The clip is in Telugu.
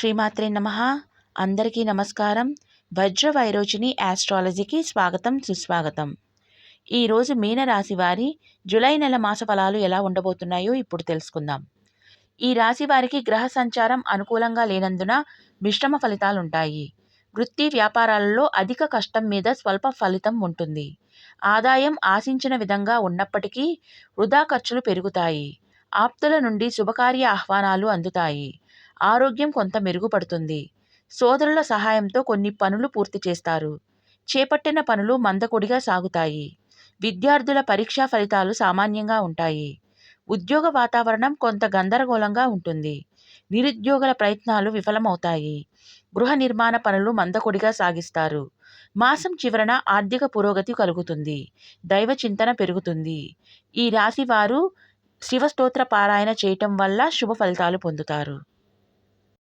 శ్రీమాత్రే నమ. అందరికీ నమస్కారం. వజ్ర వైరోచిని యాస్ట్రాలజీకి స్వాగతం సుస్వాగతం. ఈరోజు మీనరాశి వారి జులై నెల మాస ఫలాలు ఎలా ఉండబోతున్నాయో ఇప్పుడు తెలుసుకుందాం. ఈ రాశి వారికి గ్రహ సంచారం అనుకూలంగా లేనందున మిశ్రమ ఫలితాలు ఉంటాయి వృత్తి వ్యాపారాలలో అధిక కష్టం మీద స్వల్ప ఫలితం ఉంటుంది. ఆదాయం ఆశించిన విధంగా ఉన్నప్పటికీ వృధా ఖర్చులు పెరుగుతాయి. ఆప్తుల నుండి శుభకార్య ఆహ్వానాలు అందుతాయి. ఆరోగ్యం కొంత మెరుగుపడుతుంది. సోదరుల సహాయంతో కొన్ని పనులు పూర్తి చేస్తారు. చేపట్టిన పనులు మందకొడిగా సాగుతాయి. విద్యార్థుల పరీక్షా ఫలితాలు సామాన్యంగా ఉంటాయి. ఉద్యోగ వాతావరణం కొంత గందరగోళంగా ఉంటుంది. నిరుద్యోగుల ప్రయత్నాలు విఫలమవుతాయి. గృహ నిర్మాణ పనులు మందకొడిగా సాగిస్తారు. మాసం చివరన ఆర్థిక పురోగతి కలుగుతుంది. దైవ చింతన పెరుగుతుంది. ఈ రాశి వారు శివస్తోత్ర పారాయణ చేయటం వల్ల శుభ ఫలితాలు పొందుతారు.